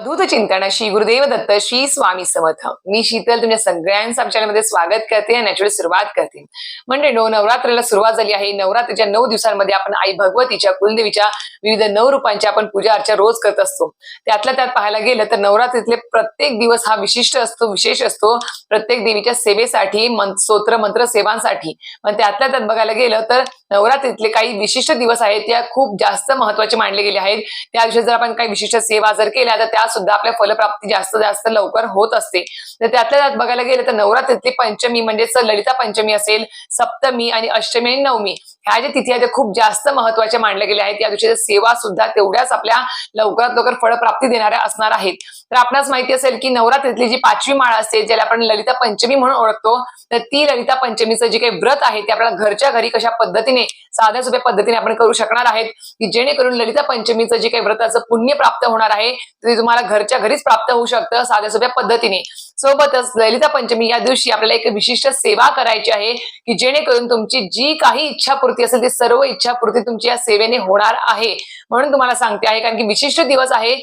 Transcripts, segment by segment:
अवधूत चिंतन श्री गुरुदेव दत्त श्री स्वामी समर्थ. मी शीतल तुमच्या सगळ्यांचं आमच्या मध्ये स्वागत करते आणि याच्यावर सुरुवात करते. म्हणजे नो नवरात्रीला सुरुवात झाली आहे. नवरात्रीच्या नऊ दिवसांमध्ये आपण आई भगवतीच्या कुलदेवीच्या विविध नऊ रूपांची आपण पूजा अर्चा रोज करत असतो. त्यातल्या त्यात पाहायला गेलं तर नवरात्रीतले प्रत्येक दिवस हा विशिष्ट असतो विशेष असतो. प्रत्येक देवीच्या सेवेसाठी स्तोत्र मंत्र सेवांसाठी. पण त्यातल्या त्यात बघायला गेलं तर नवरात्रीतले काही विशिष्ट दिवस आहेत त्या खूप जास्त महत्त्वाचे मानले गेले आहेत. त्या दिवशी जर आपण काही विशिष्ट सेवा जर केल्या तर त्या सुद्धा आपल्या फलप्राप्ती जास्त जास्त लवकर होत असते. तर त्यातल्या त्यात बघायला गेलं तर नवरात्रीतली पंचमी म्हणजेच ललिता पंचमी असेल सप्तमी आणि अष्टमी आणि नवमी. ह्या ज्या तिथी आहेत त्या खूप जास्त महत्त्वाच्या मानल्या गेल्या आहेत. या दिवशी सेवा सुद्धा तेवढ्याच आपल्या लवकरात लवकर फळप्राप्ती देणाऱ्या असणार आहेत. तर आपणास माहिती असेल की नवरात्रीतली जी पाचवी माळ असते ज्याला आपण ललिता पंचमी म्हणून ओळखतो तर ती ललिता पंचमीचं जे काही व्रत आहे ते आपल्याला घरच्या घरी कशा पद्धतीने साध्या सोप्या पद्धतीने आपण करू शकणार आहेत की जेणेकरून ललिता पंचमीचं जे काही व्रताचं पुण्य प्राप्त होणार आहे ते तुम्हाला घरच्या घरीच प्राप्त होऊ शकतं साध्या सोप्या पद्धतीने. सोबतच ललिता पंचमी या दिवशी आपल्याला एक विशिष्ट सेवा करायची आहे की जेणेकरून तुमची जी काही इच्छा इच्छापूर्ती असेल ती सर्व इच्छापूर्ती तुमची या सेवेने होणार आहे. म्हणून तुम्हाला सांगते आहे कारण की विशिष्ट दिवस आहे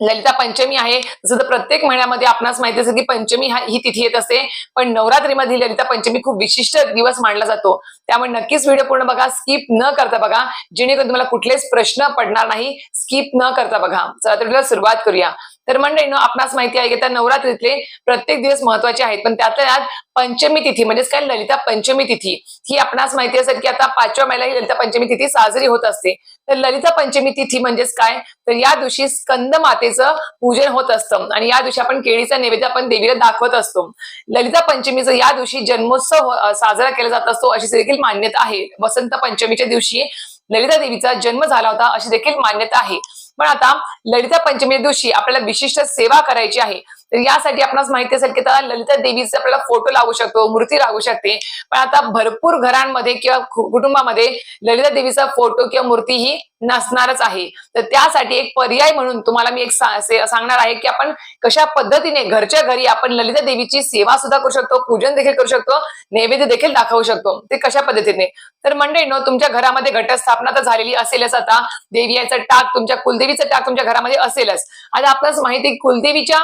ललिता पंचमी आहे. जसं तर प्रत्येक महिन्यामध्ये आपणास माहिती असेल की पंचमी हा ही तिथी येत असते. पण नवरात्रीमध्ये ललिता पंचमी खूप विशिष्ट दिवस मानला जातो. त्यामुळे नक्कीच व्हिडिओ पूर्ण बघा स्किप न करता बघा. जेणेकरून तुम्हाला कुठलेच प्रश्न पडणार नाही स्किप न करता बघा. चला तर सुरुवात करूया. तर मंडळीनो आपणास माहिती आहे की त्या नवरात्रीतले प्रत्येक दिवस महत्त्वाचे आहेत. पण त्यातल्या त्यात पंचमी तिथी म्हणजेच काय? ललिता पंचमी तिथी. ही आपणास माहिती असेल की आता पाचव्या महिला ही ललिता पंचमी तिथी साजरी होत असते. तर ललिता पंचमी तिथी म्हणजेच काय? तर या दिवशी स्कंद मातेचं पूजन होत असतं. आणि या दिवशी आपण केळीचा नैवेद्य आपण देवीला दाखवत असतो. ललिता पंचमीचं या दिवशी जन्मोत्सव साजरा केला जात असतो अशी देखील मान्यता आहे. वसंत पंचमीच्या दिवशी ललिता देवीचा जन्म झाला होता अशी देखील मान्यता आहे. पण आता ललिता पंचमी दिवशी आपल्याला विशिष्ट सेवा करायची आहे. तर यासाठी आपणास माहिती असेल की आता ललिता देवीचे आपल्याला फोटो लागू शकतो मूर्ती लागू शकते. पण आता भरपूर घरांमध्ये किंवा कुटुंबामध्ये ललिता देवीचा फोटो किंवा मूर्ती ही नसणारच आहे. तर त्यासाठी एक पर्याय म्हणून तुम्हाला मी एक सांगणार आहे की आपण कशा पद्धतीने घरच्या घरी आपण ललिता देवीची सेवा सुद्धा करू शकतो पूजन देखील करू शकतो नैवेद्य देखील दाखवू शकतो. ते कशा पद्धतीने? तर मंडळीनो तुमच्या घरामध्ये घटस्थापना तर झालेली असेलच आता. देवी याचा टाक तुमच्या कुलदेवीचं टाक तुमच्या घरामध्ये असेलच. आता आपल्याला माहिती आहे कुलदेवीच्या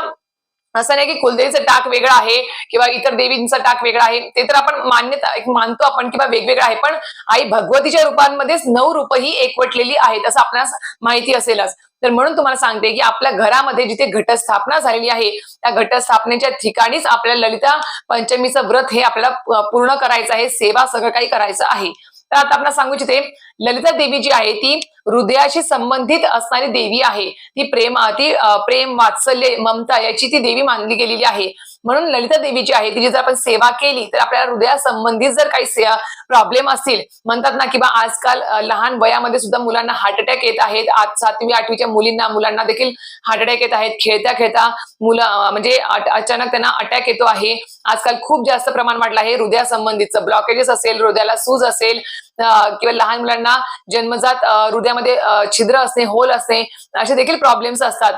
असं नाही की कुलदेवीचं टाक वेगळं आहे किंवा इतर देवींचं टाक वेगळं आहे. ते तर आपण मान्यता एक मानतो आपण किंवा वेगवेगळं आहे. पण आई भगवतीच्या रूपांमध्येच नऊ रूप ही एकवटलेली आहेत असं आपणास माहिती असेलच. तर म्हणून तुम्हाला सांगते की आपल्या घरामध्ये जिथे घटस्थापना झालेली आहे त्या घटस्थापनेच्या ठिकाणीच आपल्याला ललिता पंचमीचं व्रत हे आपल्याला पूर्ण करायचं आहे. सेवा सगळं काही करायचं आहे. तर आता आपण सांगू इच्छिते ललिता देवी जी आहे ती हृदयाशी संबंधित असणारी देवी आहे. ती प्रेम ती प्रेम वात्सल्य ममता याची ती देवी मानली गेलेली आहे. म्हणून ललिता देवी जी आहे तिची जर आपण सेवा केली तर आपल्याला हृदयासंबंधित जर काही प्रॉब्लेम असतील म्हणतात ना किंवा आजकाल लहान वयामध्ये सुद्धा मुलांना हार्ट अटॅक येत आहेत. आज सातवी आठवीच्या मुलींना मुलांना देखील हार्ट अटॅक येत आहेत. खेळता खेळता मुलं म्हणजे अचानक त्यांना अटॅक येतो आहे. आजकाल खूप जास्त प्रमाण वाढलं आहे. हृदयासंबंधीचं ब्लॉकेजेस असेल हृदयाला सूज असेल किंवा लहान मुलांना जन्मजात हृदयामध्ये छिद्र असणे होल असणे असे देखील प्रॉब्लेम्स असतात.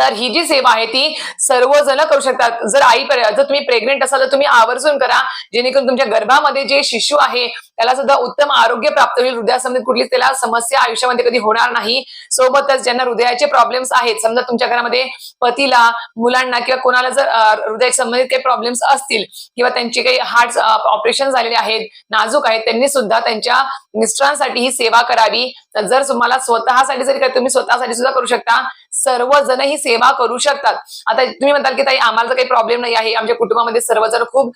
तर ही जी सेवा आहे ती सर्वजण करू शकतात. जर आई जर तुम्ही प्रेग्नेंट असाल तर तुम्ही आवर्जून करा. जेणेकरून तुमच्या गर्भामध्ये जे शिशु आहे त्याला सुद्धा उत्तम आरोग्य प्राप्त होईल. हृदयासंबंधित कुठलीच त्याला समस्या आयुष्यामध्ये कधी होणार नाही. सोबतच ज्यांना हृदयाचे प्रॉब्लेम्स आहेत समजा तुमच्या घरामध्ये पतीला मुलांना किंवा कोणाला जर हृदया संबंधित काही प्रॉब्लेम्स असतील किंवा त्यांचे काही हार्ट ऑपरेशन झालेले आहेत नाजूक आहेत त्यांनी सुद्धा त्यांच्या मिस्टरांसाठी ही सेवा करावी. तर जर तुम्हाला स्वतःसाठी जरी तुम्ही स्वतःसाठी सुद्धा करू शकता सर्वजण ही सेवा करू शकतात. आता तुम्ही म्हणताल की ताई आम्हाला तर काही प्रॉब्लेम नाही आहे. आमच्या कुटुंबामध्ये सर्वजण खूप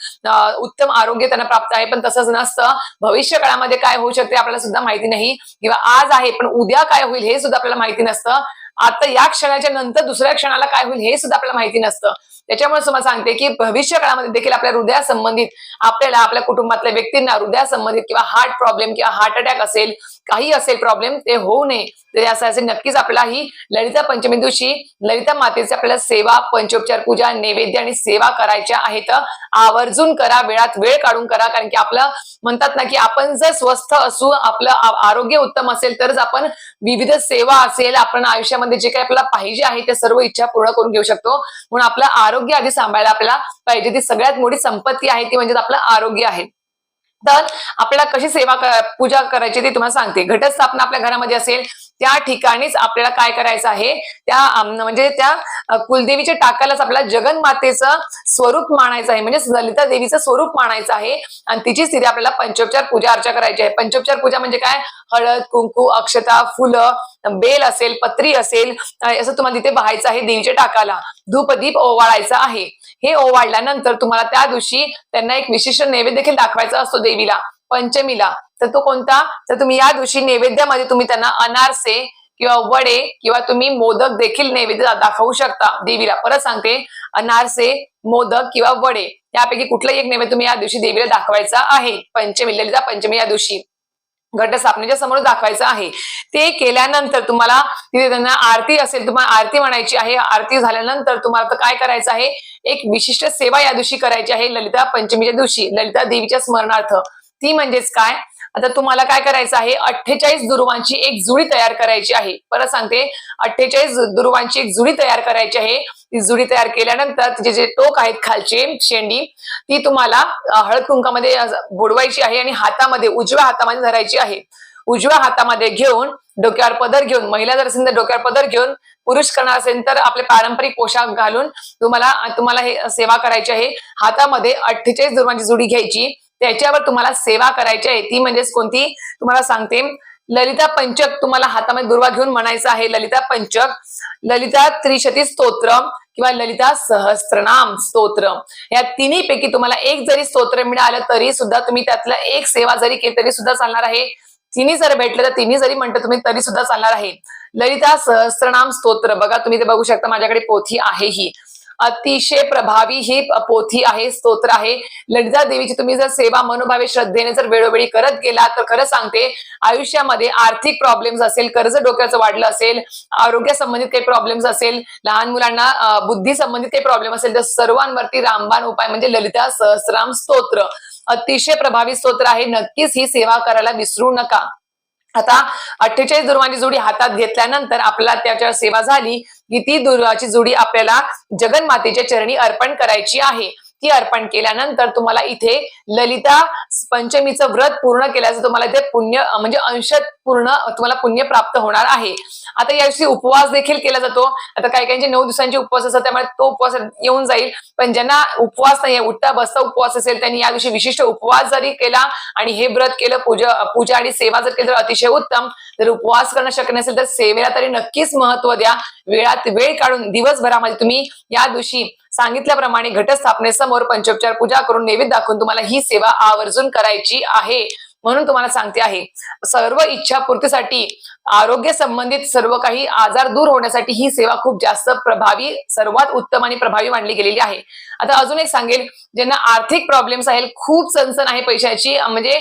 उत्तम आरोग्य त्यांना प्राप्त आहे. पण तसंच नसतं. भविष्य काळामध्ये काय होऊ शकते आपल्याला सुद्धा माहिती नाही. किंवा आज आहे पण उद्या काय होईल हे सुद्धा आपल्याला माहिती नसतं. आता या क्षणाच्या नंतर दुसऱ्या क्षणाला काय होईल हे सुद्धा आपल्याला माहिती नसतं. त्याच्यामुळे तुम्हाला सांगते की भविष्य काळामध्ये देखील आपल्या हृदयासंबंधित आपल्याला आपल्या कुटुंबातल्या व्यक्तींना हृदयासंबंधित किंवा हार्ट प्रॉब्लेम किंवा हार्ट अटॅक असेल काही असेल प्रॉब्लेम ते होऊ नये. तर यासाठी नक्कीच आपल्याला ही ललिता पंचमी दिवशी ललिता मातेची आपल्याला सेवा पंचोपचार पूजा नैवेद्य आणि सेवा करायच्या आहेत. आवर्जून करा वेळात वेळ काढून करा. कारण की आपलं म्हणतात ना की आपण जर स्वस्थ असू आपलं आरोग्य उत्तम असेल तरच आपण विविध सेवा असेल आपण आयुष्यामध्ये जे काही आपल्याला पाहिजे आहे त्या सर्व इच्छा पूर्ण करून घेऊ शकतो. म्हणून आपलं आरोग्य आधी सांभाळायला आपल्याला पाहिजे. ती सगळ्यात मोठी संपत्ती आहे ती म्हणजे आपलं आरोग्य आहे. तर आपल्याला कशी सेवा पूजा करायची ते तुम्हाला सांगते. घटस्थापना आपल्या घरामध्ये असेल त्या ठिकाणीच आपल्याला काय करायचं आहे? त्या म्हणजे त्या कुलदेवीच्या टाकालाच आपल्याला जगन्मातेचं स्वरूप मानायचं आहे. म्हणजे ललिता देवीचं स्वरूप मानायचं आहे. आणि तिची स्थिती आपल्याला पंचोपचार पूजा अर्चा करायची आहे. पंचोपचार पूजा म्हणजे काय? हळद कुंकू अक्षता फुलं बेल असेल पत्री असेल असं तुम्हाला तिथे बहायचं आहे देवीच्या टाकाला. धूपदीप ओवाळायचा आहे. हे ओवाळल्यानंतर तुम्हाला त्या दिवशी त्यांना एक विशिष्ट नैवेद्य देखील दाखवायचा असतो देवीला. पंचमीला. तर तो कोणता? तर तुम्ही या दिवशी नैवेद्यामध्ये तुम्ही त्यांना अनारसे किंवा वडे किंवा तुम्ही मोदक देखील नैवेद्य दाखवू शकता देवीला. परत सांगते अनारसे मोदक किंवा वडे यापैकी कुठलाही एक नैवेद्य तुम्ही या दिवशी देवीला दाखवायचा आहे. पंचमी ललिता पंचमी या दिवशी. घटस्थापनेच्या समोर दाखवायचं आहे. ते केल्यानंतर तुम्हाला तिथे त्यांना आरती असेल तुम्हाला आरती म्हणायची आहे. आरती झाल्यानंतर तुम्हाला तर काय करायचं आहे? एक विशिष्ट सेवा या दिवशी करायची आहे ललिता पंचमीच्या दिवशी. ललिता देवीच्या स्मरणार्थ. ती म्हणजेच काय? आता तुम्हाला काय करायचं आहे? अठ्ठेचाळीस दुर्वांची एक जुडी तयार करायची आहे. परत सांगते. अठ्ठेचाळीस दुर्वांची एक जुडी तयार करायची आहे. ती जुडी तयार केल्यानंतर तिचे जे टोक आहेत खालचे शेंडी ती तुम्हाला हळद कुंकामध्ये बुडवायची आहे आणि हातामध्ये उजव्या हातामध्ये धरायची आहे. उजव्या हातामध्ये घेऊन डोक्यावर पदर घेऊन महिला जर असेल तर डोक्यावर पदर घेऊन पुरुष करणार असेल तर आपले पारंपरिक पोशाख घालून तुम्हाला तुम्हाला हे सेवा करायची आहे. हातामध्ये अठ्ठेचाळीस दुर्वांची जुडी घ्यायची. त्याच्यावर तुम्हाला सेवा करायची आहे. ती म्हणजेच कोणती? तुम्हाला सांगते. ललिता पंचक तुम्हाला हातामध्ये दुर्वा घेऊन म्हणायचं आहे. ललिता पंचक ललिता त्रिशती स्तोत्र किंवा ललिता सहस्त्रनाम स्तोत्र. या तिन्ही पैकी तुम्हाला एक जरी स्तोत्र मिळालं तरी सुद्धा तुम्ही त्यातलं एक सेवा जरी केली तरी सुद्धा चालणार आहे. तिन्ही जर भेटलं तर तिन्ही जरी म्हणतं तुम्ही तरी सुद्धा चालणार आहे. ललिता सहस्त्रनाम स्तोत्र. बघा तुम्ही ते बघू शकता. माझ्याकडे पोथी आहे ही. अतिशय प्रभावी ही पोथी आहे स्तोत्र आहे. ललिता देवीची तुम्ही जर सेवा मनोभावे श्रद्धेने जर वेळोवेळी करत गेला तर खरं सांगते आयुष्यामध्ये आर्थिक प्रॉब्लेम्स असेल कर्ज डोक्याचं वाढलं असेल आरोग्य संबंधित काही प्रॉब्लेम्स असेल लहान मुलांना बुद्धी संबंधित काही प्रॉब्लेम असेल तर सर्वांवरती रामबाण उपाय म्हणजे ललिता सहस्राम स्तोत्र. अतिशय प्रभावी स्तोत्र आहे. नक्कीच ही सेवा करायला विसरू नका. आता अठ्ठेचाळीस दुर्वांची जोडी हातात घेतल्यानंतर आपल्याला त्याच्यावर सेवा झाली. ही ती दुर्वाची जोडी आपल्याला जगन्मातेच्या चरणी अर्पण करायची आहे. ती अर्पण केल्यानंतर तुम्हाला इथे ललिता पंचमीचं व्रत पूर्ण केल्याचं तुम्हाला इथे पुण्य म्हणजे अंशत पूर्ण तुम्हाला पुण्य प्राप्त होणार आहे. आता या दिवशी उपवास देखील केला जातो. आता काही काहींचे नऊ दिवसांचे उपवास असतात त्यामुळे तो उपवास येऊन जाईल. पण ज्यांना उपवास नाही उठता बसता उपवास असेल त्यांनी या दिवशी विशिष्ट उपवास जरी केला आणि हे व्रत केलं पूजा पूजा आणि सेवा जर केली तर अतिशय उत्तम. जर उपवास करणं शक्य नसेल तर सेवेला तरी नक्कीच महत्त्व द्या. वेळात वेळ काढून दिवसभरामध्ये तुम्ही या दिवशी सांगितल्याप्रमाणे घटस्थापनेसमोर पंचोपचार पूजा करून नैवेद्य दाखवून तुम्हाला ही सेवा आवर्जून करायची आहे. म्हणून तुम्हाला सांगते आहे. सर्व इच्छा पूर्तीसाठी आरोग्य संबंधित सर्व काही आजार दूर होण्यासाठी ही सेवा खूप जास्त प्रभावी सर्वात उत्तम आणि प्रभावी मानली गेलेली आहे. आता अजून एक सांगेल ज्यांना आर्थिक प्रॉब्लेम्स आहेत खूप चणचण आहे पैशाची म्हणजे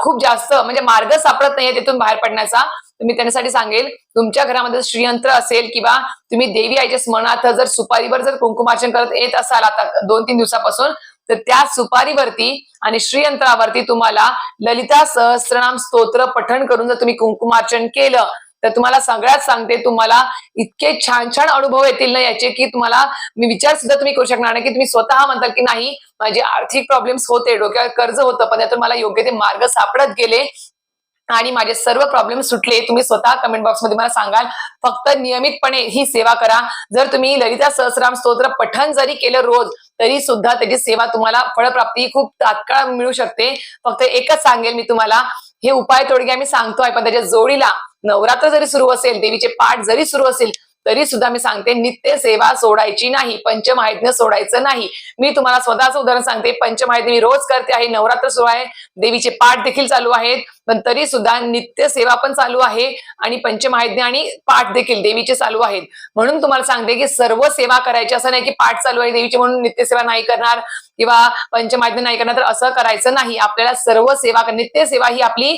खूप जास्त म्हणजे मार्ग सापडत नाहीये तिथून बाहेर पडण्याचा. तुम्ही त्यांच्यासाठी सांगेल तुमच्या घरामध्ये श्रीयंत्र असेल किंवा तुम्ही देवी आईच्या स्मरणार्थ जर सुपारीवर जर कुंकुमार्चन करत येत असाल आता दोन तीन दिवसापासून तर त्या सुपारीवरती आणि श्रीयंत्रावरती तुम्हाला ललिता सहस्त्रनाम स्तोत्र पठण करून जर तुम्ही कुंकुमार्चन केलं तर तुम्हाला सगळ्यात सांगते तुम्हाला इतके छान छान अनुभव येतील ना याचे की तुम्हाला मी विचार सुद्धा तुम्ही करू शकणार नाही की तुम्ही स्वतः म्हणताल की नाही माझे आर्थिक प्रॉब्लेम्स होते डोक्यावर कर्ज होतं पण त्यातून मला योग्य ते मार्ग सापडत गेले. आणि माझे सर्व प्रॉब्लेम सुटले. तुम्ही स्वतः कमेंट बॉक्समध्ये मला सांगाल. फक्त नियमितपणे ही सेवा करा. जर तुम्ही ललिता सहस्राम स्तोत्र पठण जरी केलं रोज तरी सुद्धा त्याची सेवा तुम्हाला फळप्राप्ती खूप तात्काळ मिळू शकते. फक्त एकच सांगेल मी तुम्हाला. हे उपाय तोडगे आम्ही सांगतोय पण त्याच्या जोडीला नवरात्र जरी सुरू असेल देवीचे पाठ जरी सुरू असेल तरी सुद्धा मी सांगते नित्य सेवा सोडायची नाही पंचमाहित्य सोडायचं नाही. मी तुम्हाला स्वतःचं उदाहरण सांगते पंचमाहिती मी रोज करते आहे नवरात्र सुरू आहे देवीचे पाठ देखील चालू आहेत. पण तरी सुद्धा नित्य सेवा पण चालू आहे आणि पंचमहायज्ञ आणि पाठ देखील देवीचे चालू आहेत. म्हणून तुम्हाला सांगते की सर्व सेवा करायची असं नाही की पाठ चालू आहे देवीची म्हणून नित्यसेवा नाही करणार किंवा पंचमाहित्य नाही करणार तर असं करायचं नाही. आपल्याला सर्व सेवा नित्य सेवा ही आपली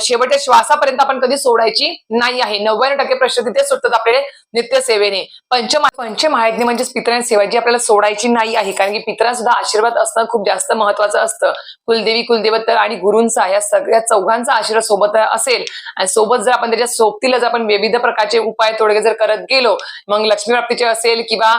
शेवटच्या श्वासापर्यंत आपण कधी सोडायची नाही आहे. नव्याण्णव टक्के प्रश्न तिथे सुटतात आपले नित्य सेवेने. पंचमा म्हणजे म्हणजेच पितरांची सेवा जी आपल्याला सोडायची नाही आहे. कारण की पितरांना सुद्धा आशीर्वाद असणं खूप जास्त महत्वाचं असतं. कुलदेवी कुलदेवत आणि गुरुंचा या सगळ्या चौघांचा देवांचा आशीर्वाद सोबत असेल. आणि सोबत जर आपण त्याच्या सोबतीला जर आपण विविध प्रकारचे उपाय तोडगे जर करत गेलो मग लक्ष्मी प्राप्तीचे असेल किंवा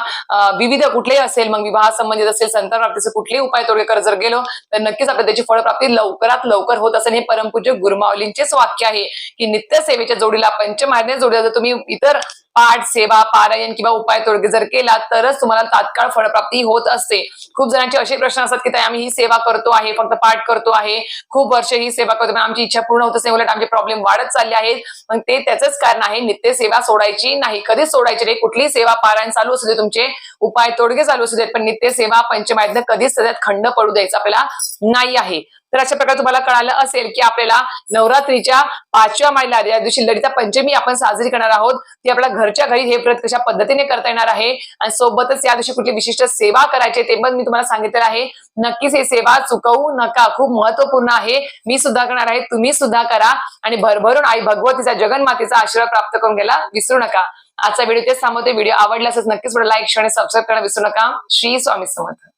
विविध कुठलेही असेल मग विवाह संबंधित असेल संतान प्राप्तीचे कुठलेही उपाय तोडगे करत जर गेलो तर नक्कीच आपण त्याची फळप्राप्ती लवकरात लवकर होत असेल. हे परमपूज्य गुरुमावलींचेच वाक्य आहे की नित्य सेवेच्या जोडीला पंचमार्ने जोडीला जर तुम्ही इतर पाठ सेवा पारायण किंवा उपाय तोडगे जर केला तरच तुम्हाला तात्काळ फळप्राप्ती होत असते. खूप जणांचे असे प्रश्न असतात की आम्ही ही सेवा करतो आहे फक्त पाठ करतो आहे. खूप वर्ष ही सेवा करतो पण आमची इच्छा पूर्ण होतच नाही उलट आमचे प्रॉब्लेम वाढत चालले आहेत. मग ते त्याचंच कारण आहे नित्य सेवा सोडायची नाही. कधीच सोडायची नाही. कुठलीही सेवा पारायण चालू असू दे तुमचे उपाय तोडगे चालू असू देत पण नित्य सेवा पंचमायतनं कधीच त्याच्यात खंड पडू द्यायचा आपल्याला नाही आहे. तर अशा प्रकारे तुम्हाला कळालं असेल की आपल्याला नवरात्रीच्या पाचव्या महिला या दिवशी ललिता पंचमी आपण साजरी करणार आहोत ती आपल्या घरच्या घरी हे व्रत कशा पद्धतीने करता येणार आहे आणि सोबतच या दिवशी कुठली विशिष्ट सेवा करायची ते पण मी तुम्हाला सांगितलेलं आहे. नक्कीच हे सेवा चुकवू नका खूप महत्त्वपूर्ण आहे. मी सुद्धा करणार आहे तुम्ही सुद्धा करा आणि भरभरून आई भगवतीचा जगन्मातेचा आशीर्वाद प्राप्त करून घ्यायला विसरू नका. आजचा व्हिडिओ तेच थांबवते. व्हिडिओ आवडला असं नक्कीच लाईक शेअर आणि सबस्क्राईब करायला विसरू नका. श्री स्वामी समर्थ.